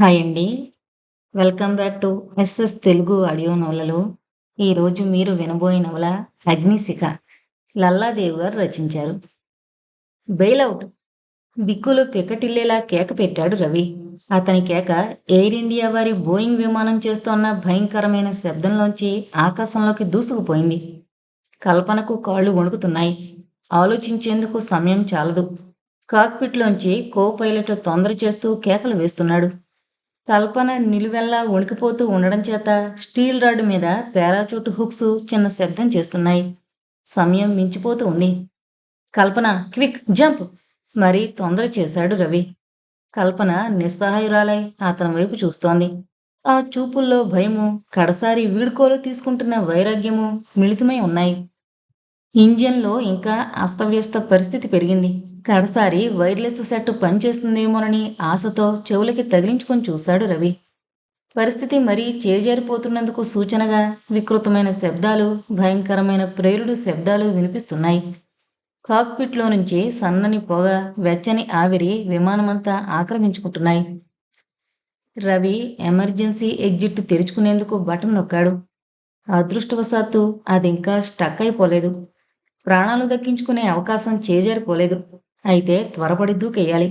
Hi అండి. Welcome back to SS Telugu audio నవలలు. ఈరోజు మీరు వినబోయే నవల అగ్నిశిఖ. లల్లాదేవి గారు రచించారు. బెయిలౌట్ బిక్కులు పికటిల్లేలా కేక పెట్టాడు రవి. అతని కేక ఎయిర్ ఇండియా వారి బోయింగ్ విమానం చేస్తోన్న భయంకరమైన శబ్దంలోంచి ఆకాశంలోకి దూసుకుపోయింది. కల్పనకు కాళ్ళు వణుకుతున్నాయి. ఆలోచించేందుకు సమయం చాలదు. కాక్పిట్లోంచి కో పైలట్ తొందర చేస్తూ కేకలు వేస్తున్నాడు. కల్పన నిలువెల్లా వణికిపోతూ ఉండడం చేత స్టీల్ రాడ్ మీద పారాచూట్ హుక్స్ చిన్న శబ్దం చేస్తున్నాయి. సమయం మించిపోతూ ఉంది. Kalpana quick jump! మరి తొందర చేశాడు రవి. కల్పన నిస్సహాయురాలై అతని వైపు చూస్తోంది. ఆ చూపుల్లో భయము కడసారి వీడుకోలు తీసుకుంటున్న వైరాగ్యము మిళితమై ఉన్నాయి. ఇంజన్లో ఇంకా అస్తవ్యస్త పరిస్థితి పెరిగింది. కడసారి వైర్లెస్ సెట్ పనిచేస్తుందేమోనని ఆశతో చెవులకి తగిలించుకొని చూశాడు రవి. పరిస్థితి మరీ చేజారిపోతున్నందుకు సూచనగా వికృతమైన శబ్దాలు భయంకరమైన ప్రేరుడు శబ్దాలు వినిపిస్తున్నాయి. కాక్పిట్లో నుంచి సన్నని పొగ వెచ్చని ఆవిరి విమానమంతా ఆక్రమించుకుంటున్నాయి. రవి ఎమర్జెన్సీ ఎగ్జిట్ తెరుచుకునేందుకు బటన్ నొక్కాడు. అదృష్టవశాత్తు అది ఇంకా స్టక్ అయిపోలేదు. ప్రాణాలు దక్కించుకునే అవకాశం చేజారిపోలేదు. అయితే త్వరపడి దూకేయాలి.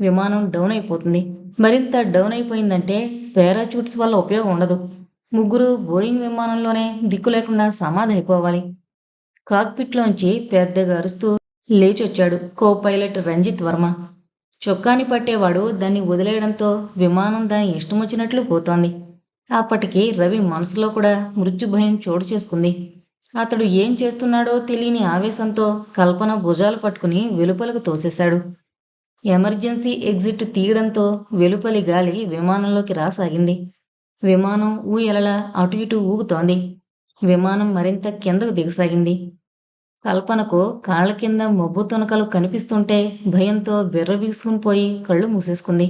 విమానం డౌన్ అయిపోతుంది. మరింత డౌన్ అయిపోయిందంటే పారాచూట్స్ వల్ల ఉపయోగం ఉండదు. ముగ్గురు బోయింగ్ విమానంలోనే దిక్కు లేకుండా సమాధి అయిపోవాలి. కాక్పిట్లోంచి పెద్దగా అరుస్తూ లేచొచ్చాడు కో పైలట్ రంజిత్ వర్మ. చొక్కాని పట్టేవాడు దాన్ని వదిలేయడంతో విమానం దాని ఇష్టం వచ్చినట్లు పోతోంది. అప్పటికి రవి మనసులో కూడా మృత్యుభయం చోటు చేసుకుంది. అతడు ఏం చేస్తున్నాడో తెలియని ఆవేశంతో కల్పన భుజాలు పట్టుకుని వెలుపలకు తోసేశాడు. ఎమర్జెన్సీ ఎగ్జిట్ తీయడంతో వెలుపలి గాలి విమానంలోకి రాసాగింది. విమానం ఊయలలా అటు ఇటు ఊగుతోంది. విమానం మరింత కిందకు దిగసాగింది. కల్పనకు కాళ్ళ కింద మబ్బు తునకలు కనిపిస్తుంటే భయంతో బిర్రబీసుకుని పోయి కళ్ళు మూసేసుకుంది.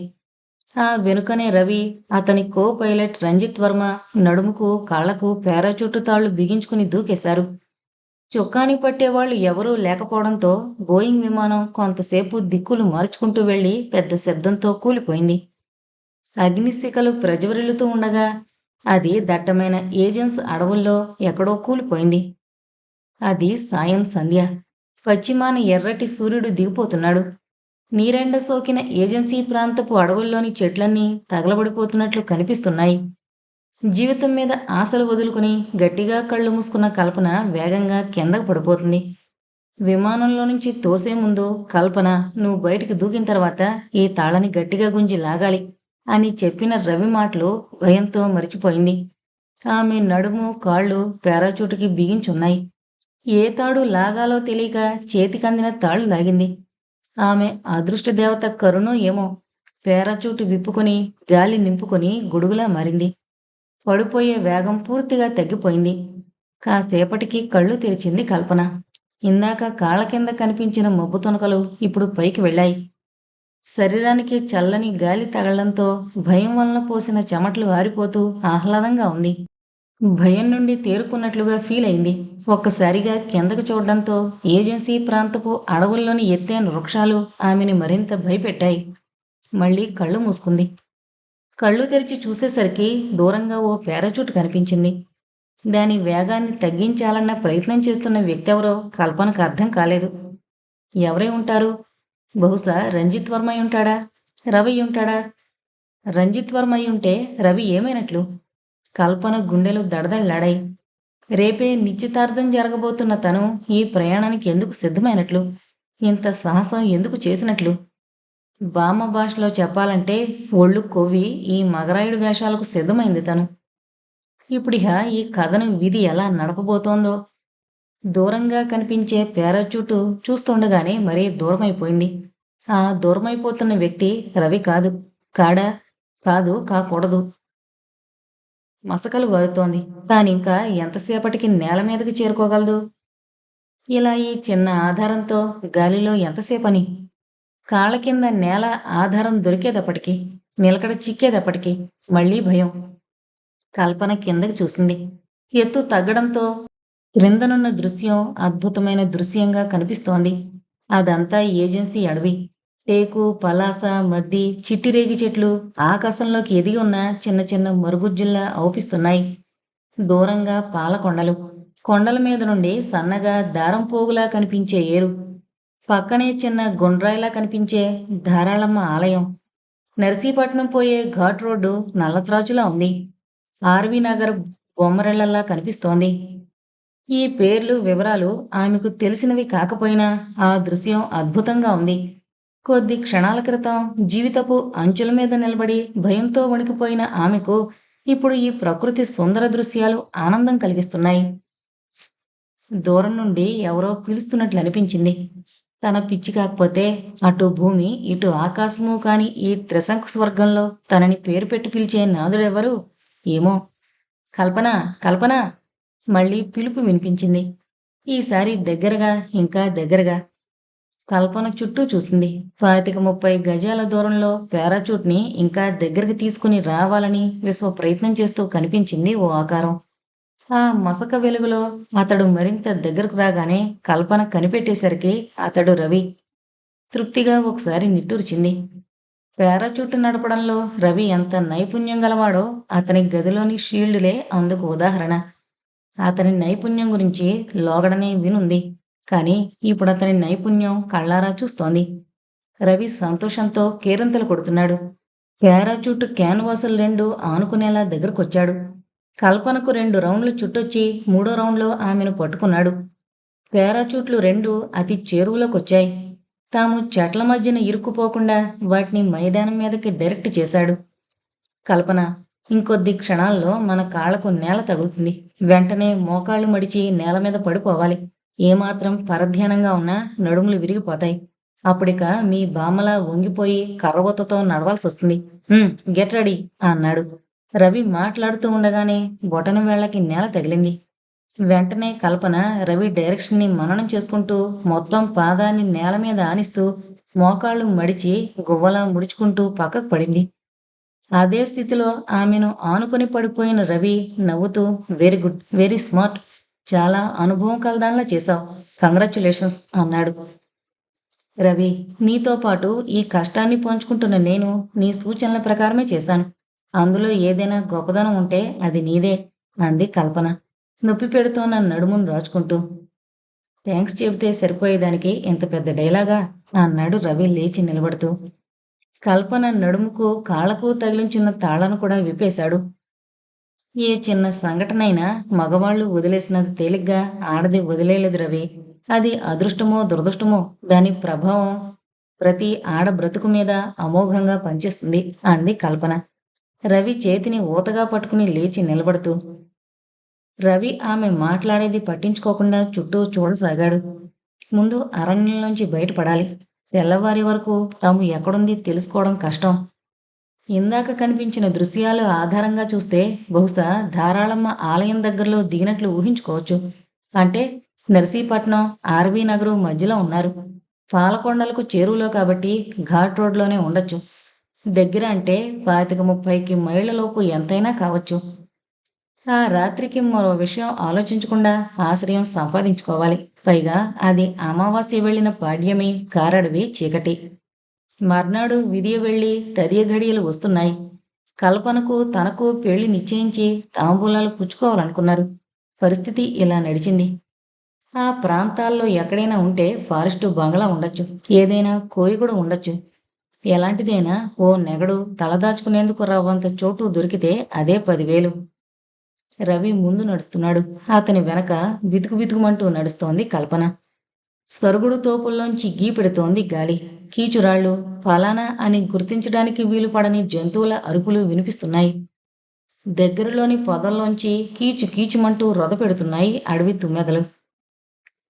ఆ వెనుకనే రవి అతని కో పైలట్ రంజిత్ వర్మ నడుముకు కాళ్ళకు పారాచూటు తాళ్ళు బిగించుకుని దూకేశారు. చొక్కాని పట్టేవాళ్ళు ఎవరూ లేకపోవడంతో బోయింగ్ విమానం కొంతసేపు దిక్కులు మార్చుకుంటూ వెళ్ళి పెద్ద శబ్దంతో కూలిపోయింది. అగ్నిశిఖలు ప్రజ్వరిల్లుతూ ఉండగా అది దట్టమైన ఏజెన్స్ అడవుల్లో ఎక్కడో కూలిపోయింది. అది సాయం సంధ్య. పశ్చిమాన ఎర్రటి సూర్యుడు దిగిపోతున్నాడు. నీరెండ సోకిన ఏజెన్సీ ప్రాంతపు అడవుల్లోని చెట్లన్నీ తగలబడిపోతున్నట్లు కనిపిస్తున్నాయి. జీవితం మీద ఆశలు వదులుకుని గట్టిగా కళ్ళు మూసుకున్న కల్పన వేగంగా కిందకు పడిపోతుంది. విమానంలో నుంచి తోసే ముందు కల్పన నువ్వు బయటికి దూకిన తర్వాత ఈ తాళని గట్టిగా గుంజి లాగాలి అని చెప్పిన రవి మాటలు భయంతో మరిచిపోయింది. ఆమె నడుము కాళ్ళు పారాచూటుకి బిగించున్నాయి. ఏ తాడు లాగాలో తెలియక చేతికందిన తాళ్ళు లాగింది. ఆమె అదృష్ట దేవత కరుణో ఏమో పేరచూటు విప్పుకొని గాలి నింపుకొని గొడుగులా మారింది. పడిపోయే వేగం పూర్తిగా తగ్గిపోయింది. కాసేపటికి కళ్ళు తెరిచింది కల్పన. ఇందాక కాళ్ళ కింద కనిపించిన మబ్బు తొనకలు ఇప్పుడు పైకి వెళ్ళాయి. శరీరానికి చల్లని గాలి తగలడంతో భయం వలన పోసిన చెమటలు ఆరిపోతూ ఆహ్లాదంగా ఉంది. భయం నుండి తేరుకున్నట్లుగా ఫీల్ అయింది. ఒక్కసారిగా కిందకు చూడడంతో ఏజెన్సీ ప్రాంతపు అడవుల్లోని ఎత్తైన వృక్షాలు ఆమెని మరింత భయపెట్టాయి. మళ్ళీ కళ్ళు మూసుకుంది. కళ్ళు తెరిచి చూసేసరికి దూరంగా ఓ పారాచూట్ కనిపించింది. దాని వేగాన్ని తగ్గించాలన్న ప్రయత్నం చేస్తున్న వ్యక్తి ఎవరో కల్పనకు అర్థం కాలేదు. ఎవరై ఉంటారు? బహుశా రంజిత్ వర్మ ఉంటాడా రవి ఉంటాడా? రంజిత్ వర్మ అయి ఉంటే రవి ఏమైనట్లు? కల్పన గుండెలు దడదళ్ళాడాయి రేపే నిశ్చితార్థం జరగబోతున్న తను ఈ ప్రయాణానికి ఎందుకు సిద్ధమైనట్లు? ఇంత సాహసం ఎందుకు చేసినట్లు? బామ భాషలో చెప్పాలంటే ఒళ్ళు కొవ్వి ఈ మగరాయుడు వేషాలకు సిద్ధమైంది తను. ఇప్పుడిక ఈ కథను విధి ఎలా నడపబోతోందో? దూరంగా కనిపించే పారాచూటు చూస్తుండగానే మరీ దూరమైపోయింది. ఆ దూరమైపోతున్న వ్యక్తి రవి కాదు. కాడా? కాదు కాకూడదు. మసకలు వారుతోంది. తానింకా ఎంతసేపటికి నేల మీదకి చేరుకోగలదు? ఇలా ఈ చిన్న ఆధారంతో గాలిలో ఎంతసేపని? కాళ్ళ కింద నేల ఆధారం దొరికేదప్పటికి నిలకడ చిక్కేదప్పటికి మళ్ళీ భయం. కల్పన కిందకి చూసింది. ఎత్తు తగ్గడంతో క్రిందనున్న దృశ్యం అద్భుతమైన దృశ్యంగా కనిపిస్తోంది. అదంతా ఏజెన్సీ అడవి. టేకు పలాస మద్ది చిట్టిరేగి చెట్లు ఆకాశంలోకి ఎదిగి ఉన్న చిన్న చిన్న మరుగుజ్జుల్లా ఔపిస్తున్నాయి దూరంగా పాలకొండలు. కొండల మీద నుండి సన్నగా దారం పోగులా కనిపించే ఏరు. పక్కనే చిన్న గుండ్రాయిలా కనిపించే ధారాళమ్మ ఆలయం. నర్సీపట్నం పోయే ఘాట్ రోడ్డు నల్లత్రాచులా ఉంది. ఆర్వి నగర్ బొమ్మరెళ్ళలా కనిపిస్తోంది. ఈ పేర్లు వివరాలు ఆమెకు తెలిసినవి కాకపోయినా ఆ దృశ్యం అద్భుతంగా ఉంది. కొద్ది క్షణాల క్రితం జీవితపు అంచుల మీద నిలబడి భయంతో వణికిపోయిన ఆమెకు ఇప్పుడు ఈ ప్రకృతి సుందర దృశ్యాలు ఆనందం కలిగిస్తున్నాయి. దూరం నుండి ఎవరో పిలుస్తున్నట్లు అనిపించింది. తన పిచ్చి కాకపోతే అటు భూమి ఇటు ఆకాశము కాని ఈ త్రిశంకు స్వర్గంలో తనని పేరు పెట్టి పిలిచే నాదుడెవరు? ఏమో. కల్పన కల్పన! మళ్ళీ పిలుపు వినిపించింది. ఈసారి దగ్గరగా ఇంకా దగ్గరగా. కల్పన చుట్టూ చూసింది. పాతిక ముప్పై గజాల దూరంలో పారాచూట్ని ఇంకా దగ్గరికి తీసుకుని రావాలని విశ్వ ప్రయత్నం చేస్తూ కనిపించింది ఓ ఆకారం. ఆ మసక వెలుగులో అతడు మరింత దగ్గరకు రాగానే కల్పన కనిపెట్టేసరికి అతడు రవి తృప్తిగా ఒకసారి నిట్టూర్చింది. పారాచూట్ నడపడంలో రవి ఎంత నైపుణ్యం గలవాడో అతని గదిలోని షీల్డ్లే అందుకు ఉదాహరణ. అతని నైపుణ్యం గురించి లోగడనే వినుంది. కానీ ఇప్పుడు అతని నైపుణ్యం కళ్ళారా చూస్తోంది. రవి సంతోషంతో కేరింతలు కొడుతున్నాడు. పారాచూట్ క్యాన్వాసులు రెండు ఆనుకునేలా దగ్గరకొచ్చాడు. కల్పనకు రెండు రౌండ్లు చుట్టొచ్చి మూడో రౌండ్లో ఆమెను పట్టుకున్నాడు. పారాచూట్లు రెండు అతి చేరువులోకొచ్చాయి. తాము చెట్ల మధ్యన ఇరుక్కుపోకుండా వాటిని మైదానం మీదకి డైరెక్ట్ చేశాడు. కల్పన ఇంకొద్ది క్షణాల్లో మన కాళ్ళకు నేల తగులుతుంది. వెంటనే మోకాళ్ళు మడిచి నేల మీద పడిపోవాలి. ఏమాత్రం పరధ్యానంగా ఉన్నా నడుములు విరిగిపోతాయి. అప్పుడిక మీ బామ్మలా వంగిపోయి కర్రబొత్తతో నడవాల్సి వస్తుంది. గెట్ రెడీ అన్నాడు. రవి మాట్లాడుతూ ఉండగానే బొటన వేళ్ళకి నేల తగిలింది. వెంటనే కల్పన రవి డైరెక్షన్ని మననం చేసుకుంటూ మొత్తం పాదాన్ని నేల మీద ఆనిస్తూ మోకాళ్ళు మడిచి గువ్వలా ముడుచుకుంటూ పక్కకు పడింది. అదే స్థితిలో ఆమెను ఆనుకొని పడిపోయిన రవి నవ్వుతూ వెరీ గుడ్ వెరీ స్మార్ట్ చాలా అనుభవం కలదానిలా చేశావు. కంగ్రాచులేషన్స్ అన్నాడు. రవి నీతో పాటు ఈ కష్టాన్ని పంచుకుంటున్న నేను నీ సూచనల ప్రకారమే చేశాను. అందులో ఏదైనా గొప్పదనం ఉంటే అది నీదే అంది కల్పన. నొప్పి పెడుతోన్న నడుమును రాచుకుంటూ. థ్యాంక్స్ చెబితే సరిపోయేదానికి ఇంత పెద్ద డైలాగా అన్నాడు రవి లేచి నిలబడుతూ. కల్పన నడుముకు కాళ్ళకు తగిలించిన తాళను కూడా విప్పేశాడు. ఏ చిన్న సంఘటనైనా మగవాళ్ళు వదిలేసినంత తేలిగ్గా ఆడది వదిలేలేదు రవి. అది అదృష్టమో దురదృష్టమో దాని ప్రభావం ప్రతి ఆడ బ్రతుకు మీద అమోఘంగా పనిచేస్తుంది అంది కల్పన. రవి చేతిని ఊతగా పట్టుకుని లేచి నిలబడుతూ రవి ఆమె మాట్లాడేది పట్టించుకోకుండా చుట్టూ చూడసాగాడు. ముందు అరణ్యంలోంచి బయటపడాలి. తెల్లవారి వరకు తాము ఎక్కడుంది తెలుసుకోవడం కష్టం. ఇందాక కనిపించిన దృశ్యాలు ఆధారంగా చూస్తే బహుశా ధారాళమ్మ ఆలయం దగ్గరలో దిగినట్లు ఊహించుకోవచ్చు. అంటే నర్సీపట్నం ఆర్వీ నగరు మధ్యలో ఉన్నారు. పాలకొండలకు చేరువలో కాబట్టి ఘాట్ రోడ్లోనే ఉండొచ్చు. దగ్గర అంటే పాతిక ముప్పైకి మైళ్ళలోపు ఎంతైనా కావచ్చు. ఆ రాత్రికి మరో విషయం ఆలోచించకుండా ఆశ్రయం సంపాదించుకోవాలి. పైగా అది అమావాస్య వెళ్ళిన పాడ్యమి కారడవి చీకటి. మర్నాడు విధియ వెళ్ళి తదియ ఘడియలు వస్తున్నాయి. కల్పనకు తనకు పెళ్ళి నిశ్చయించి తాంబూలాలు పుచ్చుకోవాలనుకున్నారు. పరిస్థితి ఇలా నడిచింది. ఆ ప్రాంతాల్లో ఎక్కడైనా ఉంటే ఫారెస్ట్ బంగ్లా ఉండొచ్చు. ఏదైనా కోయి కూడా ఉండొచ్చు. ఎలాంటిదైనా ఓ నెగడు తలదాచుకునేందుకు రవ్వంత చోటు దొరికితే అదే పదివేలు. రవి ముందు నడుస్తున్నాడు. అతని వెనక బితుకు బితుకుమంటూ నడుస్తోంది కల్పన. సరుగుడు తోపుల్లోంచి గీ పెడుతోంది గాలి. కీచురాళ్ళు ఫలానా అని గుర్తించడానికి వీలు పడని జంతువుల అరుపులు వినిపిస్తున్నాయి. దగ్గరలోని పొదల్లోంచి కీచు కీచుమంటూ రొద పెడుతున్నాయి అడవి తుమ్మెదలు.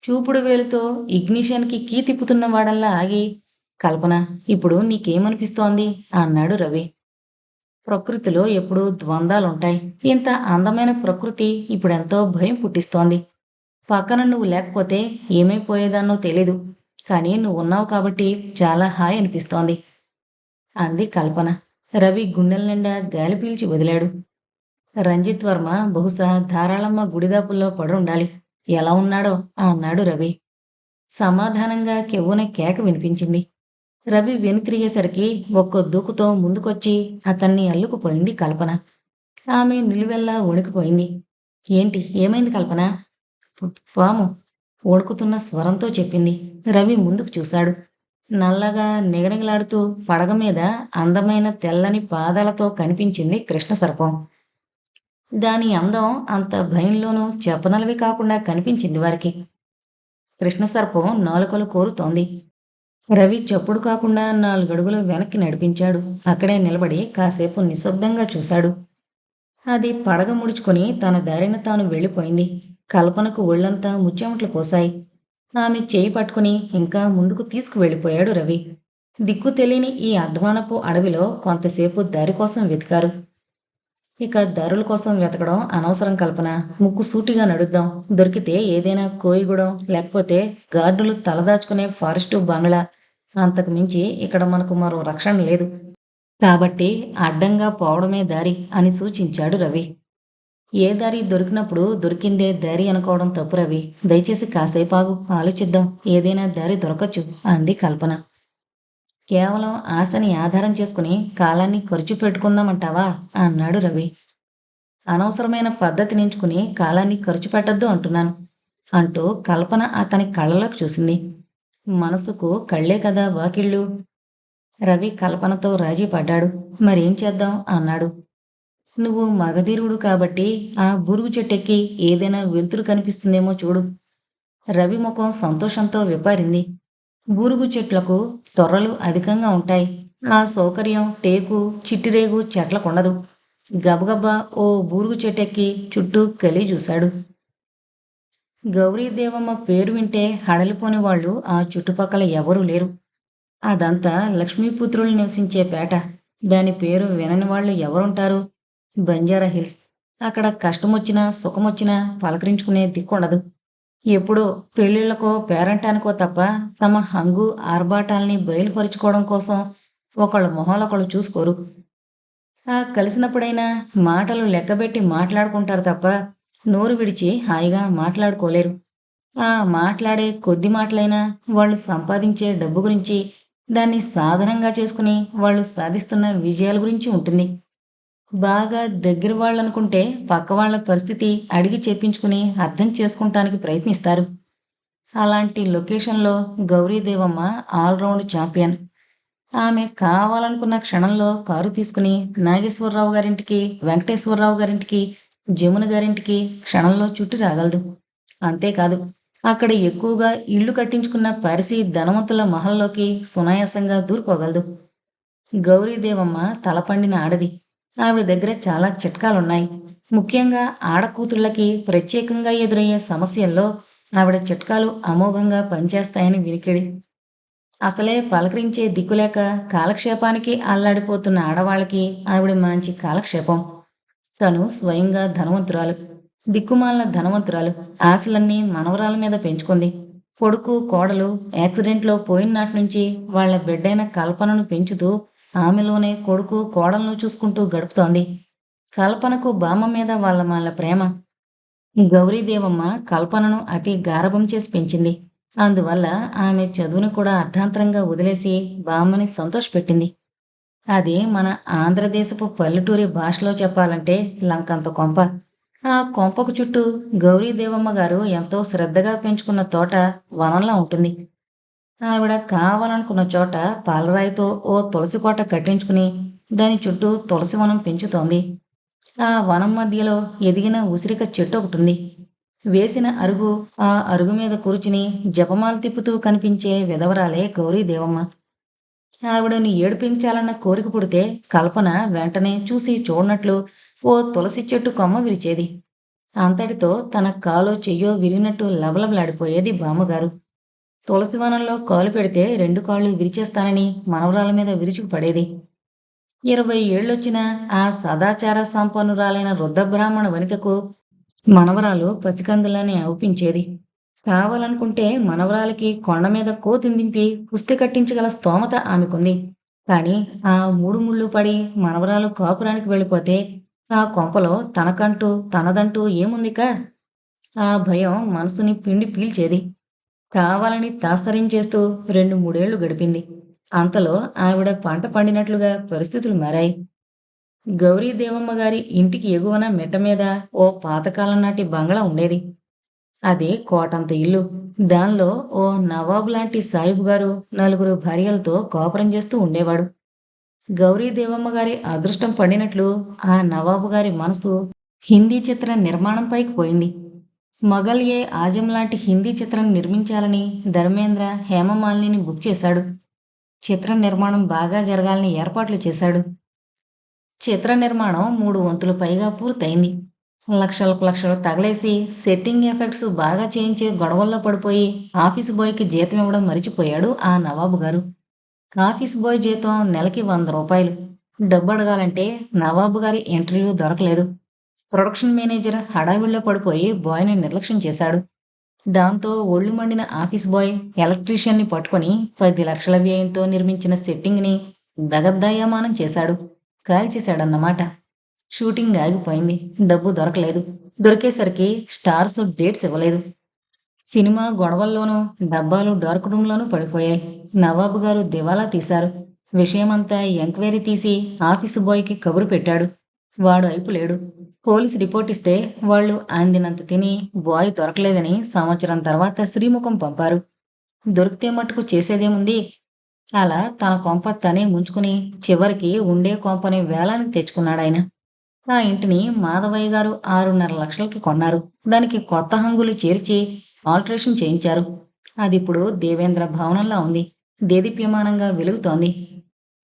చూపుడు వేలుతో ఇగ్నిషన్కి కీ తిప్పుతున్న వాడల్లా ఆగి కల్పన ఇప్పుడు నీకేమనిపిస్తోంది? అన్నాడు రవి. ప్రకృతిలో ఎప్పుడూ ద్వంద్వాలుంటాయి. ఇంత అందమైన ప్రకృతి ఇప్పుడెంతో భయం పుట్టిస్తోంది. పక్కన నువ్వు లేకపోతే ఏమైపోయేదాన్నో తెలీదు. కానీ నువ్వు ఉన్నావు కాబట్టి చాలా హాయ్ అనిపిస్తోంది. అంది కల్పన. రవి గుండెల నిండా గాలి పీల్చి వదిలాడు. రంజిత్ వర్మ బహుశా ధారాళమ్మ గుడిదాపుల్లో పడుండాలి. ఎలా ఉన్నాడో అన్నాడు రవి. సమాధానంగా కెవ్వున కేక వినిపించింది. రవి వెనుతిరిగేసరికి ఒక్కో దూకుతో ముందుకొచ్చి అతన్ని అల్లుకుపోయింది కల్పన. ఆమె నిలువెల్లా వణికిపోయింది. ఏంటి ఏమైంది కల్పన? పాము ఓడుకుతున్న స్వరంతో చెప్పింది. రవి ముందుకు చూశాడు. నల్లగా నిగనిగలాడుతూ పడగ మీద అందమైన తెల్లని పాదాలతో కనిపించింది కృష్ణ సర్పం. దాని అందం అంత భయంలోనూ చెప్పనలవి కాకుండా కనిపించింది వారికి. కృష్ణ సర్పం నాలుకలు కోరుతోంది. రవి చప్పుడు కాకుండా నాలుగడుగులు వెనక్కి నడిపించాడు. అక్కడే నిలబడి కాసేపు నిశ్శబ్దంగా చూశాడు. అది పడగ ముడుచుకొని తన దారిన తాను వెళ్ళిపోయింది. కల్పనకు ఒళ్ళంతా ముచ్చెమట్లు పోశాయి. ఆమె చేయి పట్టుకుని ఇంకా ముందుకు తీసుకువెళ్ళిపోయాడు రవి. దిక్కు తెలియని ఈ అధ్వానపు అడవిలో కొంతసేపు దారి కోసం వెతికారు. ఇక దారుల కోసం వెతకడం అనవసరం కల్పన. ముక్కు సూటిగా నడుద్దాం. దొరికితే ఏదైనా కోయిగూడెం లేకపోతే గార్డులు తలదాచుకునే ఫారెస్ట్ బంగ్లా. అంతకు మించి ఇక్కడ మనకు మరో రక్షణ లేదు. కాబట్టి అడ్డంగా పోవడమే దారి అని సూచించాడు రవి. ఏ దారి దొరికినప్పుడు దొరికిందే దారి అనుకోవడం తప్పు రవి. దయచేసి కాసేపు ఆగు. ఆలోచిద్దాం. ఏదైనా దారి దొరకచ్చు అంది కల్పన. కేవలం ఆశని ఆధారం చేసుకుని కాలాన్ని ఖర్చు పెట్టుకుందామంటావా? అన్నాడు రవి. అనవసరమైన పద్ధతిని ఎంచుకుని కాలాన్ని ఖర్చు పెట్టద్దు అంటున్నాను అంటూ కల్పన అతని కళ్ళలోకి చూసింది. మనసుకు కళ్ళే కదా వాకిళ్ళు. రవి కల్పనతో రాజీ పడ్డాడు. మరేం చేద్దాం? అన్నాడు. నువ్వు మగధీరుడు కాబట్టి ఆ బురుగు చెట్టెక్కి ఏదైనా వెలుతురు కనిపిస్తుందేమో చూడు. రవి ముఖం సంతోషంతో విప్పారింది బూరుగు చెట్లకు తొర్రలు అధికంగా ఉంటాయి. ఆ సౌకర్యం టేకు చిట్టిరేగు చెట్లకుండదు. గబగబా ఓ బూరుగు చెట్టెక్కి చుట్టూ కలి చూశాడు. గౌరీదేవమ్మ పేరు వింటే హడలిపోని వాళ్ళు ఆ చుట్టుపక్కల ఎవరూ లేరు. అదంతా లక్ష్మీపుత్రులు నివసించే పేట. దాని పేరు వినని వాళ్ళు ఎవరుంటారు? బంజారా హిల్స్. అక్కడ కష్టం వచ్చినా సుఖమొచ్చినా పలకరించుకునే దిక్కుండదు. ఎప్పుడో పెళ్ళిళ్ళకో పేరంటానికో తప్ప తమ హంగు ఆర్భాటాల్ని బయలుపరుచుకోవడం కోసం ఒకళ్ళ మొహాలొకళ్ళు చూసుకోరు. ఆ కలిసినప్పుడైనా మాటలు లెక్కబెట్టి మాట్లాడుకుంటారు తప్ప నోరు విడిచి హాయిగా మాట్లాడుకోలేరు. ఆ మాట్లాడే కొద్ది మాటలైనా వాళ్ళు సంపాదించే డబ్బు గురించి దాన్ని సాధనంగా చేసుకుని వాళ్ళు సాధిస్తున్న విజయాల గురించి ఉంటుంది. బాగా దగ్గర వాళ్ళు అనుకుంటే పక్క వాళ్ళ పరిస్థితి అడిగి చేపించుకుని అర్థం చేసుకుంటానికి ప్రయత్నిస్తారు. అలాంటి లొకేషన్లో గౌరీదేవమ్మ ఆల్రౌండ్ ఛాంపియన్. ఆమె కావాలనుకున్న క్షణంలో కారు తీసుకుని నాగేశ్వరరావు గారింటికి వెంకటేశ్వరరావు గారింటికి జమున గారింటికి క్షణంలో చుట్టి రాగలదు. అంతేకాదు అక్కడ ఎక్కువగా ఇల్లు కట్టించుకున్న పరిసి ధనవంతుల మహల్లోకి సునాయాసంగా దూరుకోగలదు గౌరీదేవమ్మ తలపండిన ఆడది. ఆవిడ దగ్గర చాలా చిట్కాలున్నాయి. ముఖ్యంగా ఆడకూతుళ్ళకి ప్రత్యేకంగా ఎదురయ్యే సమస్యల్లో ఆవిడ చిట్కాలు అమోఘంగా పనిచేస్తాయని వినికిడి. అసలే పలకరించే దిక్కులేక కాలక్షేపానికి అల్లాడిపోతున్న ఆడవాళ్ళకి ఆవిడ మంచి కాలక్షేపం. తను స్వయంగా ధనవంతురాలు దిక్కుమాలిన ధనవంతురాలు ఆశలన్నీ మనవరాల మీద పెంచుకుంది. కొడుకు కోడలు యాక్సిడెంట్లో పోయిన నాటి నుంచి వాళ్ళ బిడ్డైన కల్పనను పెంచుతూ ఆమెలోనే కొడుకు కోడలను చూసుకుంటూ గడుపుతోంది. కల్పనకు బామ్మ మీద వాళ్ళ వాళ్ళ ప్రేమ. గౌరీదేవమ్మ కల్పనను అతి గారభం చేసి పెంచింది. అందువల్ల ఆమె చదువును కూడా అర్ధాంతరంగా వదిలేసి బామ్మని సంతోషపెట్టింది. అది మన ఆంధ్రదేశపు పల్లెటూరి భాషలో చెప్పాలంటే లంకంత కొంప. ఆ కొంపకు చుట్టూ గౌరీదేవమ్మ గారు ఎంతో శ్రద్ధగా పెంచుకున్న తోట వనంలా ఉంటుంది. ఆవిడ కావాలనుకున్న చోట పాలరాయితో ఓ తులసి కోట కట్టించుకుని దాని చుట్టూ తులసి వనం పెంచుతోంది. ఆ వనం మధ్యలో ఎదిగిన ఉసిరిక చెట్టు ఒకటి ఉంది. వేసిన అరుగు ఆ అరుగు మీద కూర్చుని జపమాలు తిప్పుతూ కనిపించే విధవరాలే గౌరీదేవమ్మ. ఆవిడని ఏడిపించాలన్న కోరిక పుడితే కల్పన వెంటనే చూసి చూడనట్లు ఓ తులసి చెట్టు కొమ్మ విరిచేది. అంతటితో తన కాలో చెయ్యో విరిగినట్టు లబలబలాడిపోయేది బామ్మగారు. తులసి వనంలో కాలు పెడితే రెండు కాళ్ళు విరిచేస్తానని మనవరాల మీద విరుచుకు పడేది. ఇరవై ఏళ్ళొచ్చిన ఆ సదాచార సంపన్నురాలైన వృద్ధబ్రాహ్మణ వనితకు మనవరాలు పసికందులని అవుపించేది కావాలనుకుంటే మనవరాలకి కొండ మీద కోతిని దింపి కుస్తీ కట్టించగల స్తోమత ఆమెకుంది. కానీ ఆ మూడు ముళ్ళు పడి మనవరాలు కాపురానికి వెళ్ళిపోతే ఆ కొంపలో తనకంటూ తనదంటూ ఏముందిక? ఆ భయం మనసుని పిండి పీల్చేది. కావాలని తాస్తరించేస్తూ రెండు మూడేళ్ళు గడిపింది. అంతలో ఆవిడ పంట పండినట్లుగా పరిస్థితులు మారాయి. గౌరీ దేవమ్మ గారి ఇంటికి ఎగువన మెట్ట మీద ఓ పాతకాలం నాటి బంగళా ఉండేది. అది కోటంత ఇల్లు. దానిలో ఓ నవాబు లాంటి సాయిబు గారు నలుగురు భార్యలతో కోపరం చేస్తూ ఉండేవాడు. గౌరీ దేవమ్మ గారి అదృష్టం పడినట్లు ఆ నవాబు గారి మనసు హిందీ చిత్ర నిర్మాణంపైకి పోయింది. మొఘల్ ఏ ఆజం లాంటి హిందీ చిత్రం నిర్మించాలని ధర్మేంద్ర హేమమాలిని బుక్ చేశాడు. చిత్ర నిర్మాణం బాగా జరగాలని ఏర్పాట్లు చేశాడు. చిత్ర నిర్మాణం మూడు వంతులు పైగా పూర్తయింది. లక్షలకు లక్షలు తగలేసి సెట్టింగ్ ఎఫెక్ట్స్ బాగా చేయించే గొడవల్లో పడిపోయి ఆఫీస్ బాయ్కి జీతం ఇవ్వడం మరిచిపోయాడు ఆ నవాబు గారు. ఆఫీస్ బాయ్ జీతం నెలకి వంద రూపాయలు. డబ్బు అడగాలంటే నవాబు గారి ఇంటర్వ్యూ దొరకలేదు. ప్రొడక్షన్ మేనేజర్ హడావిడిలో పడిపోయి బాయ్ని నిర్లక్ష్యం చేశాడు. దాంతో ఒళ్ళు మండిన ఆఫీస్ బాయ్ ఎలక్ట్రీషియన్ని పట్టుకొని పది లక్షల వ్యయంతో నిర్మించిన సెట్టింగ్ని దగద్దాయమానం చేశాడు. కాల్చేశాడన్నమాట షూటింగ్ ఆగిపోయింది. డబ్బు దొరకలేదు. దొరికేసరికి స్టార్స్ డేట్స్ ఇవ్వలేదు. సినిమా గొడవల్లోనూ డబ్బాలు డార్క్ రూమ్లోనూ పడిపోయాయి. నవాబు గారు దివాలా తీశారు. విషయమంతా ఎంక్వైరీ తీసి ఆఫీసు బాయ్కి కబురు పెట్టాడు. వాడు అయిపు లేడు పోలీస్ రిపోర్ట్ ఇస్తే వాళ్ళు అందినంత తిని బాయ్ దొరకలేదని సంవత్సరం తర్వాత శ్రీముఖం పంపారు. దొరికితే మట్టుకు చేసేదేముంది? అలా తన కొంప తనే ముంచుకుని చివరికి ఉండే కొంపని వేలానికి తెచ్చుకున్నాడాయన ఆ ఇంటిని మాధవయ్య గారు ఆరున్నర లక్షలకి కొన్నారు. దానికి కొత్త హంగులు చేర్చి ఆల్టరేషన్ చేయించారు. అది ఇప్పుడు దేవేంద్ర భవనంలా ఉంది. దేదీప్యమానంగా వెలుగుతోంది.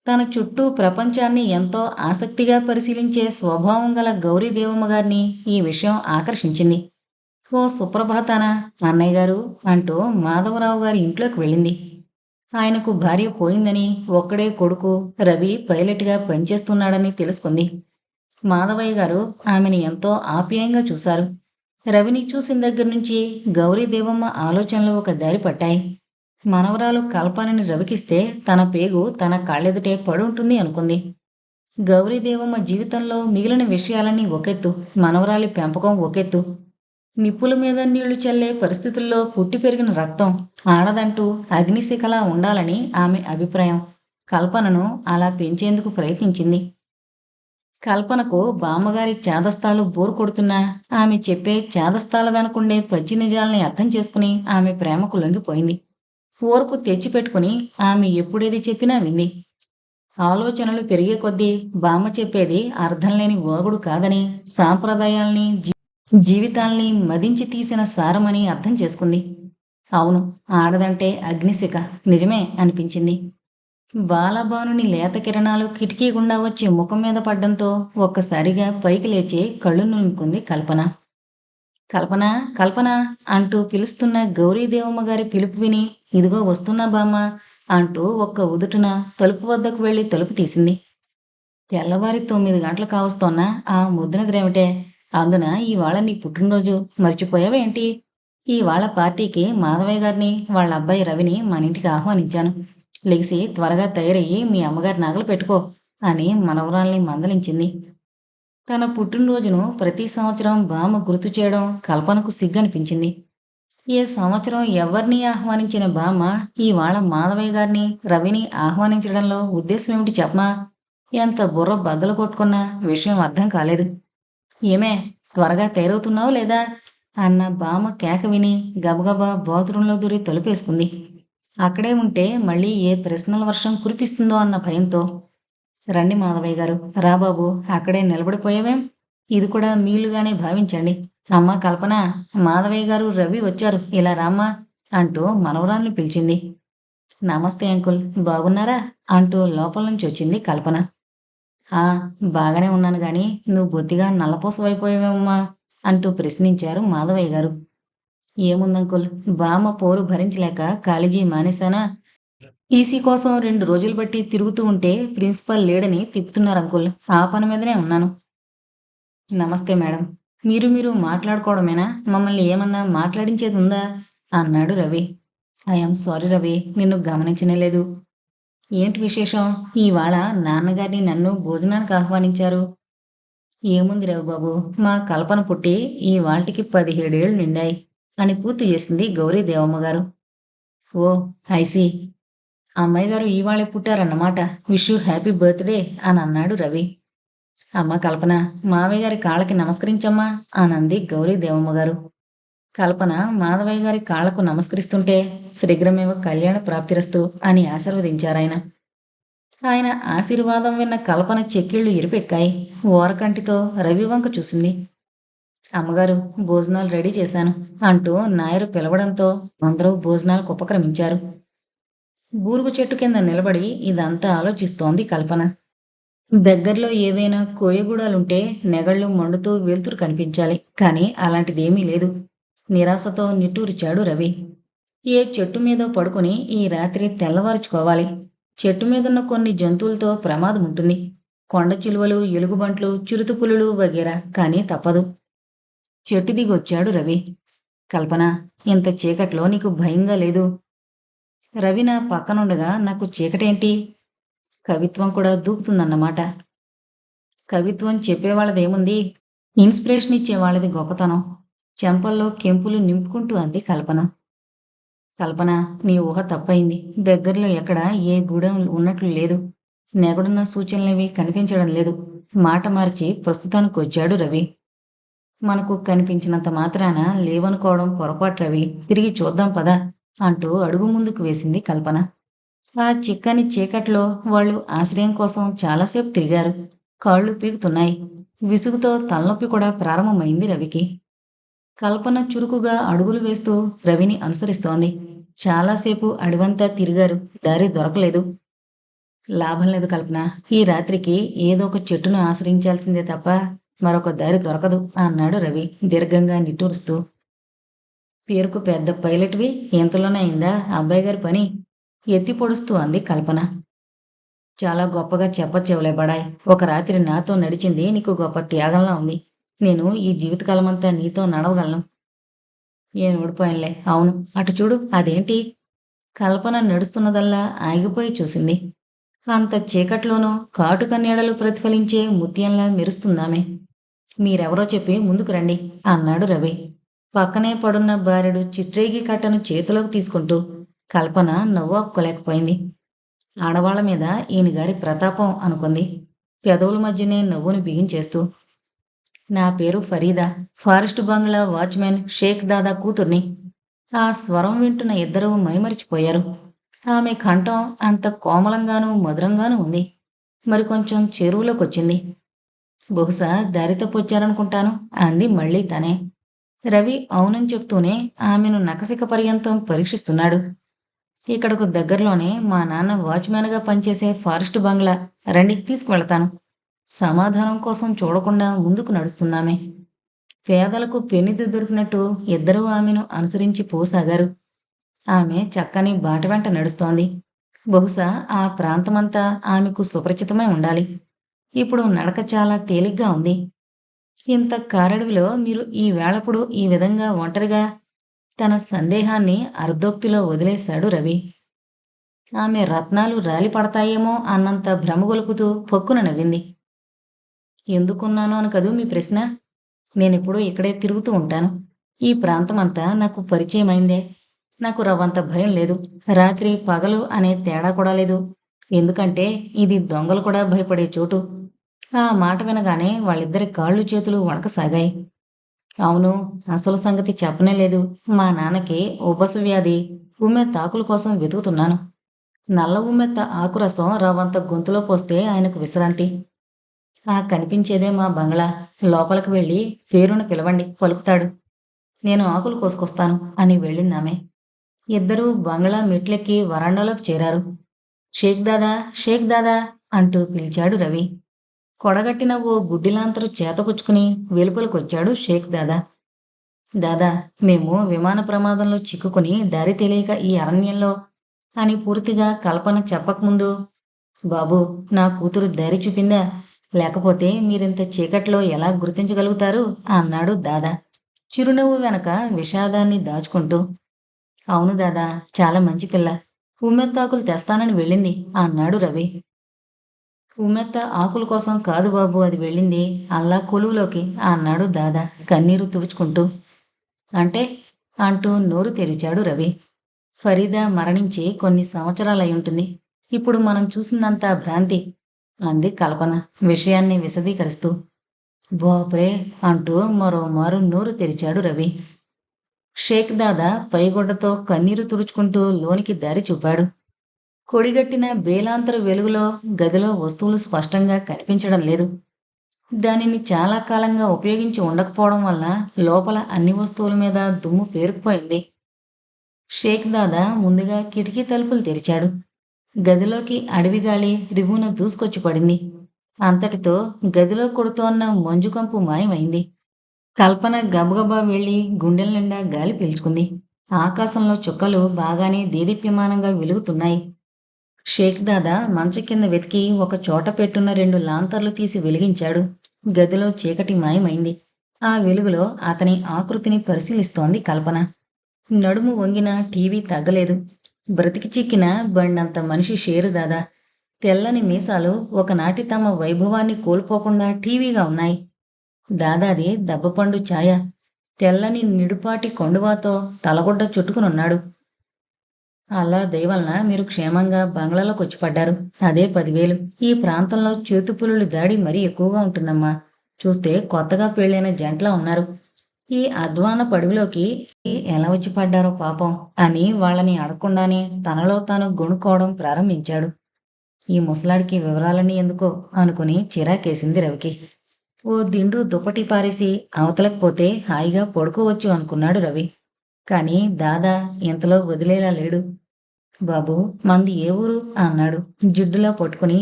తన చుట్టూ ప్రపంచాన్ని ఎంతో ఆసక్తిగా పరిశీలించే స్వభావం గల గౌరీదేవమ్మ గారిని ఈ విషయం ఆకర్షించింది. ఓ సుప్రభాతాన? అన్నయ్య గారు అంటూ మాధవరావు గారి ఇంట్లోకి వెళ్ళింది. ఆయనకు భార్య పోయిందని ఒక్కడే కొడుకు రవి పైలట్గా పనిచేస్తున్నాడని తెలుసుకుంది. మాధవయ్య గారు ఆమెను ఎంతో ఆప్యాయంగా చూశారు. రవిని చూసిన దగ్గర నుంచి గౌరీదేవమ్మ ఆలోచనలు ఒక దారి పట్టాయి. మనవరాలు కల్పనని రవికిస్తే తన పేగు తన కాళ్ళెదుటే పడుంటుంది అనుకుంది. గౌరీదేవమ్మ జీవితంలో మిగిలిన విషయాలన్నీ ఒకెత్తు మనవరాలి పెంపకం ఒకెత్తు. నిప్పుల మీద నీళ్ళు చల్లే పరిస్థితుల్లో పుట్టి పెరిగిన రక్తం ఆడదంటూ అగ్నిశిఖలా ఉండాలని ఆమె అభిప్రాయం. కల్పనను అలా పెంచేందుకు ప్రయత్నించింది. కల్పనకు బామ్మగారి చేదస్తాలు బోరు కొడుతున్నా ఆమె చెప్పే చేదస్తాల వెనకుండే పచ్చి నిజాలని అర్థం చేసుకుని ఆమె ప్రేమకు లొంగిపోయింది. ఓర్పు తెచ్చిపెట్టుకుని ఆమె ఎప్పుడేది చెప్పినా వింది. ఆలోచనలు పెరిగే కొద్దీ బామ్మ చెప్పేది అర్థం లేని ఓగుడు కాదని సాంప్రదాయాల్ని జీవితాల్ని మదించి తీసిన సారమని అర్థం చేసుకుంది. అవును ఆడదంటే అగ్నిశిఖ. నిజమే అనిపించింది. బాలబానుని లేత కిరణాలు కిటికీ గుండా వచ్చి ముఖం మీద పడ్డంతో ఒక్కసారిగా పైకి లేచి కళ్ళు నులుముకుంది కల్పన. కల్పన కల్పన అంటూ పిలుస్తున్న గౌరీదేవమ్మ గారి పిలుపు విని ఇదిగో వస్తున్నా బామ్మ అంటూ ఒక్క ఉదుటున తలుపు వద్దకు వెళ్ళి తలుపు తీసింది. తెల్లవారి తొమ్మిది గంటలు కావస్తోన్నా ఆ ముద్దునద్రేమిటే అందున ఇవాళ నీ పుట్టినరోజు మర్చిపోయావేంటి ఇవాళ పార్టీకి మాధవయ్య గారిని వాళ్ళ అబ్బాయి రవిని మన ఇంటికి ఆహ్వానించాను. లెగిసి త్వరగా తయారయ్యి మీ అమ్మగారి నగలు పెట్టుకో అని మనవరాల్ని మందలించింది. తన పుట్టినరోజును ప్రతి సంవత్సరం బామ్మ గుర్తు చేయడం కల్పనకు సిగ్గనిపించింది. ఏ సంవత్సరం ఎవరిని ఆహ్వానించిన బామ్మ ఇవాళ మాధవయ్య గారిని రవిని ఆహ్వానించడంలో ఉద్దేశం ఏమిటి చెప్పమా ఎంత బుర్ర బద్దలు కొట్టుకున్నా విషయం అర్థం కాలేదు. ఏమే త్వరగా తయారవుతున్నావు లేదా? అన్న బామ్మ కేక విని గబగబా బాత్రూంలో దూరి తలుపేసుకుంది. అక్కడే ఉంటే మళ్ళీ ఏ ప్రశ్నల వర్షం కురిపిస్తుందో అన్న భయంతో రండి మాధవయ్య గారు. రాబాబు అక్కడే నిలబడిపోయావేం? ఇది కూడా మీలుగానే భావించండి. అమ్మ కల్పన మాధవయ్య గారు రవి వచ్చారు. ఇలా రామ్మా అంటూ మనవరాల్ని పిలిచింది. నమస్తే అంకుల్ బాగున్నారా? అంటూ లోపల నుంచి వచ్చింది కల్పన. ఆ బాగానే ఉన్నాను గాని నువ్వు బొత్తిగా నల్లపోసవైపోయావమ్మా అంటూ ప్రశ్నించారు మాధవయ్య గారు. ఏముందంకుల్ బామ్మ పోరు భరించలేక కాలేజీ మానేశానా? ఈసీ కోసం రెండు రోజులు బట్టి తిరుగుతూ ఉంటే ప్రిన్సిపల్ లేడని తిప్పుతున్నారు అంకుల్. ఆ పని మీదనే ఉన్నాను. నమస్తే మేడం. మీరు మీరు మాట్లాడుకోవడమేనా? మమ్మల్ని ఏమన్నా మాట్లాడించేది ఉందా? అన్నాడు రవి. ఐఎమ్ సారీ రవి నిన్ను గమనించనే లేదు. ఏంటి విశేషం? ఇవాళ నాన్నగారిని నన్ను భోజనానికి ఆహ్వానించారు. ఏముంది రవిబాబు? మా కల్పన పుట్టి ఈ వాటికి పదిహేడేళ్ళు నిండాయి అని పూర్తి చేసింది గౌరీ దేవమ్మ గారు. ఓ ఐసీ అమ్మాయి గారు ఇవాళే పుట్టారన్నమాట. విష్ యూ హ్యాపీ బర్త్డే అని అన్నాడు రవి. అమ్మ కల్పన మావయ్య గారి కాళ్ళకి నమస్కరించమ్మా అనంది గౌరీ దేవమ్మ గారు. కల్పన మాధవయ్య గారి కాళ్ళకు నమస్కరిస్తుంటే శీఘ్రమేవ కళ్యాణ ప్రాప్తిరస్తు అని ఆశీర్వదించారాయన. ఆయన ఆశీర్వాదం విన్న కల్పన చెక్కిళ్ళు ఇరిపెక్కాయి ఓరకంటితో రవి వంక చూసింది. అమ్మగారు భోజనాలు రెడీ చేశాను అంటూ నాయరు పిలవడంతో అందరూ భోజనాలకు ఉపక్రమించారు. బూరుగు చెట్టు కింద నిలబడి ఇదంతా ఆలోచిస్తోంది కల్పన. దగ్గరలో ఏవైనా కోయగూడాలుంటే నెగళ్ళు మండుతూ వెలుతురు కనిపించాలి కానీ అలాంటిదేమీ లేదు. నిరాశతో నిట్టూరిచాడు రవి. ఏ చెట్టు మీద పడుకుని ఈ రాత్రి తెల్లవారుచుకోవాలి. చెట్టు మీదున్న కొన్ని జంతువులతో ప్రమాదం ఉంటుంది కొండ చిలువలు ఎలుగుబంట్లు చిరుతుపులులు వగేరా కానీ తప్పదు. చెట్టు దిగొచ్చాడు రవి. కల్పన ఇంత చీకట్లో నీకు భయంగా లేదు. రవి నా పక్కనుండగా నాకు చీకటేంటి? కవిత్వం కూడా దూకుతుందన్నమాట. కవిత్వం చెప్పేవాళ్ళదేముంది? ఇన్స్పిరేషన్ ఇచ్చే వాళ్ళది గొప్పతనం. చెంపల్లో కెంపులు నింపుకుంటూ అంది కల్పన. కల్పన నీ ఊహ తప్పైంది. దగ్గరలో ఎక్కడ ఏ గూడెం ఉన్నట్లు లేదు. నెగడున్న సూచనలేవి కనిపించడం లేదు. మాట మార్చి ప్రస్తుతానికి వచ్చాడు రవి. మనకు కనిపించినంత మాత్రాన లేవనుకోవడం పొరపాటు రవి. తిరిగి చూద్దాం పదా. అంటూ అడుగు ముందుకు వేసింది కల్పన. ఆ చిక్కని చీకట్లో వాళ్ళు ఆశ్రయం కోసం చాలాసేపు తిరిగారు. కాళ్ళు పీకుతున్నాయి. విసుగుతో తలనొప్పి కూడా ప్రారంభమైంది రవికి. కల్పన చురుకుగా అడుగులు వేస్తూ రవిని అనుసరిస్తోంది. చాలాసేపు అడివంతా తిరిగారు. దారి దొరకలేదు. లాభం లేదు కల్పన. ఈ రాత్రికి ఏదో ఒక చెట్టును ఆశ్రయించాల్సిందే తప్ప మరొక దారి దొరకదు అన్నాడు రవి దీర్ఘంగా నిట్టూరుస్తూ. పేరుకు పెద్ద పైలట్వి ఇంతలోనే అయిందా అబ్బాయి గారి పని? ఎత్తి పొడుస్తూ అంది కల్పన. చాలా గొప్పగా చెప్పచ్చేవలే బడాయ్ ఒక రాత్రి నాతో నడిచింది నీకు గొప్ప త్యాగంలా ఉంది. నేను ఈ జీవితకాలమంతా నీతో నడవగలను. నేను ఓడిపోయానులే. అవును. అటు చూడు అదేంటి? కల్పన నడుస్తున్నదల్లా ఆగిపోయి చూసింది. అంత చీకట్లోనూ కాటు కన్నీడలు ప్రతిఫలించే ముత్యంలా మెరుస్తుందామే. మీరెవరో చెప్పి ముందుకు రండి అన్నాడు రవి. పక్కనే పడున్న భార్యడు చిట్రేగి కట్టను చేతిలోకి తీసుకుంటూ కల్పన నవ్వు ఆపుకోలేకపోయింది. ఆడవాళ్ళ మీద ఈయన గారి ప్రతాపం అనుకుంది. పెదవుల మధ్యనే నవ్వును బిగించేస్తూ నా పేరు ఫరీదా ఫారెస్ట్ బంగ్లా వాచ్మెన్ షేక్ దాదా కూతుర్ని. ఆ స్వరం వింటున్న ఇద్దరూ మైమరిచిపోయారు. ఆమె కంఠం అంత కోమలంగానూ మధురంగానూ ఉంది. మరి కొంచెం చెరువులోకి వచ్చింది బహుశా దారి తప్పొచ్చారనుకుంటాను అంది మళ్ళీ తనే. రవి అవునని చెప్తూనే ఆమెను నకసిక పర్యంతం పరీక్షిస్తున్నాడు. ఇక్కడకు దగ్గరలోనే మా నాన్న వాచ్మ్యాన్గా పనిచేసే ఫారెస్ట్ బంగ్లా. రండి తీసుకువెళతాను. సమాధానం కోసం చూడకుండా ముందుకు నడుస్తున్నామే. పేదలకు పెన్నిది దొరికినట్టు ఇద్దరూ ఆమెను అనుసరించి పోసాగారు. ఆమె చక్కని బాట వెంట నడుస్తోంది. బహుశా ఆ ప్రాంతమంతా ఆమెకు సుపరిచితమై ఉండాలి. ఇప్పుడు నడక చాలా తేలిగ్గా ఉంది. ఇంత కారడవిలో మీరు ఈ వేళప్పుడు ఈ విధంగా ఒంటరిగా తన సందేహాన్ని అర్ధోక్తిలో వదిలేశాడు రవి. ఆమె రత్నాలు రాలిపడతాయేమో అన్నంత భ్రమగొలుపుతూ పొక్కున నవ్వింది. ఎందుకున్నాను అని కదూ మీ ప్రశ్న? నేనిప్పుడు ఇక్కడే తిరుగుతూ ఉంటాను. ఈ ప్రాంతమంతా నాకు పరిచయమైందే. నాకు రవ్వంత భయం లేదు. రాత్రి పగలు అనే తేడా కూడా లేదు. ఎందుకంటే ఇది దొంగలు కూడా భయపడే చోటు. ఆ మాట వినగానే వాళ్ళిద్దరి కాళ్ళు చేతులు వణకసాగాయి. అవును అసలు సంగతి చెప్పనే లేదు. మా నాన్నకి ఉబ్బస వ్యాధి. ఉమ్మెత్త ఆకుల కోసం వెతుకుతున్నాను. నల్ల ఉమ్మెత్త ఆకురసం రవంత గొంతులో పోస్తే ఆయనకు విశ్రాంతి. ఆ కనిపించేదే మా బంగ్లా. లోపలికి వెళ్ళి పేరును పిలవండి పలుకుతాడు. నేను ఆకులు కోసుకొస్తాను అని వెళ్ళిందామె. ఇద్దరూ బంగ్లా మెట్లెక్కి వరండాలోకి చేరారు. షేక్ దాదా షేక్ దాదా అంటూ పిలిచాడు రవి. కొడగట్టిన ఓ గుడ్డిలాంతరు చేతపుచ్చుకుని వెలుపలకొచ్చాడు షేక్ దాదా. దాదా మేము విమాన ప్రమాదంలో చిక్కుకుని దారి తెలియక ఈ అరణ్యంలో అని పూర్తిగా కల్పన చెప్పకముందు బాబు నా కూతురు దారి చూపిందా? లేకపోతే మీరింత చీకట్లో ఎలా గుర్తించగలుగుతారు? అన్నాడు దాదా. చిరునవ్వు వెనక విషాదాన్ని దాచుకుంటూ అవును దాదా చాలా మంచి పిల్ల. ఉమ్మెత్తాకులు తెస్తానని వెళ్ళింది అన్నాడు రవి. ఉమెత్త ఆకుల కోసం కాదు బాబు అది వెళ్ళింది. అల్లా కొలువులోకి అన్నాడు దాదా కన్నీరు తుడుచుకుంటూ. అంటే? అంటూ నోరు తెరిచాడు రవి. ఫరీదా మరణించి కొన్ని సంవత్సరాలై ఉంటుంది. ఇప్పుడు మనం చూసినంత భ్రాంతి. అంది కల్పన విషయాన్ని విశదీకరిస్తూ. బోప్రే అంటూ మరోమారు నోరు తెరిచాడు రవి. షేక్ దాదా పైగొడ్డతో కన్నీరు తుడుచుకుంటూ లోనికి దారి చూపాడు. కొడిగట్టిన బేలాంతరు వెలుగులో గదిలో వస్తువులు స్పష్టంగా కనిపించడం లేదు. దానిని చాలా కాలంగా ఉపయోగించి ఉండకపోవడం వల్ల లోపల అన్ని వస్తువుల మీద దుమ్ము పేరుకుపోయింది. షేక్ దాదా ముందుగా కిటికీ తలుపులు తెరిచాడు. గదిలోకి అడవి గాలి రివ్వున దూసుకొచ్చి పడింది. అంతటితో గదిలో కొడుతోన్న మంజుకంపు మాయమైంది. కల్పన గబగబా వెళ్ళి గుండెల నిండా గాలి పీల్చుకుంది. ఆకాశంలో చుక్కలు బాగానే దేదీప్యమానంగా వెలుగుతున్నాయి. షేక్ దాదా మంచ కింద వెతికి ఒక చోట పెట్టున్న రెండు లాంతర్లు తీసి వెలిగించాడు. గదిలో చీకటి మాయమైంది. ఆ వెలుగులో అతని ఆకృతిని పరిశీలిస్తోంది కల్పన. నడుము వంగిన టీవీ తగ్గలేదు. బ్రతికి చిక్కిన బండంత మనిషి షేరు దాదా. తెల్లని మీసాలు ఒకనాటి తమ వైభవాన్ని కోల్పోకుండా టీవీగా ఉన్నాయి. దాదాది దెబ్బపండు ఛాయ. తెల్లని నిడుపాటి కొండువాతో తలగొడ్డ చుట్టుకునున్నాడు. అలా దయవలన మీరు క్షేమంగా బంగ్లాలోకి వచ్చి పడ్డారు. అదే పదివేలు. ఈ ప్రాంతంలో చేతుపులుల దాడి మరీ ఎక్కువగా ఉంటుందమ్మా. చూస్తే కొత్తగా పెళ్ళైన జంటలా ఉన్నారు. ఈ అధ్వాన పడుగులోకి ఎలా వచ్చి పడ్డారో పాపం అని వాళ్ళని అడగకుండానే తనలో తాను గొణుకోవడం ప్రారంభించాడు. ఈ ముసలాడికి వివరాలన్నీ ఎందుకో అనుకుని చిరాకేసింది రవికి. ఓ దిండు దుప్పటి పారేసి అవతలకు పోతే హాయిగా పడుకోవచ్చు అనుకున్నాడు రవి. కానీ దాదా ఇంతలో వదిలేలా లేడు. బాబు మంది ఏ ఊరు? అన్నాడు. జిడ్డులా పట్టుకుని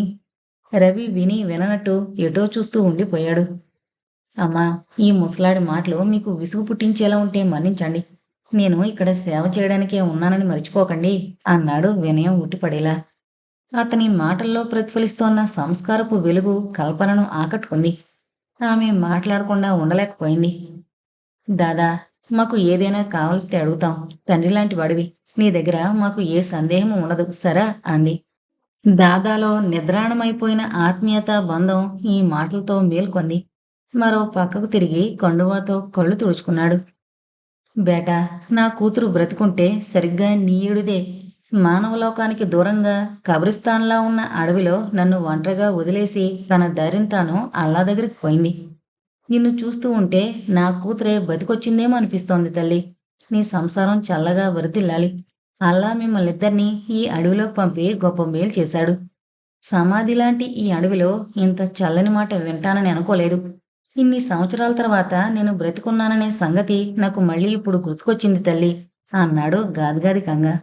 రవి విని విననట్టు ఎటో చూస్తూ ఉండిపోయాడు. అమ్మా ఈ ముసలాడి మాటలు మీకు విసుగు పుట్టించేలా ఉంటే మన్నించండి. నేను ఇక్కడ సేవ చేయడానికే ఉన్నానని మర్చిపోకండి అన్నాడు వినయం ఉట్టిపడేలా. అతని మాటల్లో ప్రతిఫలిస్తోన్న సంస్కారపు వెలుగు కల్పనను ఆకట్టుకుంది. ఆమె మాట్లాడకుండా ఉండలేకపోయింది. దాదా మాకు ఏదైనా కావలిస్తే అడుగుతాం. తండ్రి లాంటి వాడివి. నీ దగ్గర మాకు ఏ సందేహం ఉండదు. సరా? అంది. దాదాలో నిద్రాణమైపోయిన ఆత్మీయత బంధం ఈ మాటలతో మేల్కొంది. మరో పక్కకు తిరిగి కండువాతో కళ్ళు తుడుచుకున్నాడు. బేటా నా కూతురు బ్రతుకుంటే సరిగ్గా నీయుడిదే. మానవలోకానికి దూరంగా కబ్రిస్తాన్లా ఉన్న అడవిలో నన్ను ఒంటరిగా వదిలేసి తన దారిని తాను అల్లా దగ్గరికి పోయింది. నిన్ను చూస్తూ ఉంటే నా కూతురే బతికొచ్చిందేమో అనిపిస్తోంది తల్లి. నీ సంసారం చల్లగా వరిదిల్లాలి. అల్లా మిమ్మల్నిద్దరినీ ఈ అడవిలోకి పంపి గొప్ప మేలు చేశాడు. సమాధి లాంటి ఈ అడవిలో ఇంత చల్లని మాట వింటానని అనుకోలేదు. ఇన్ని సంవత్సరాల తర్వాత నేను బ్రతికున్నాననే సంగతి నాకు మళ్ళీ ఇప్పుడు గుర్తుకొచ్చింది తల్లి అన్నాడు గాదిగాదికంగా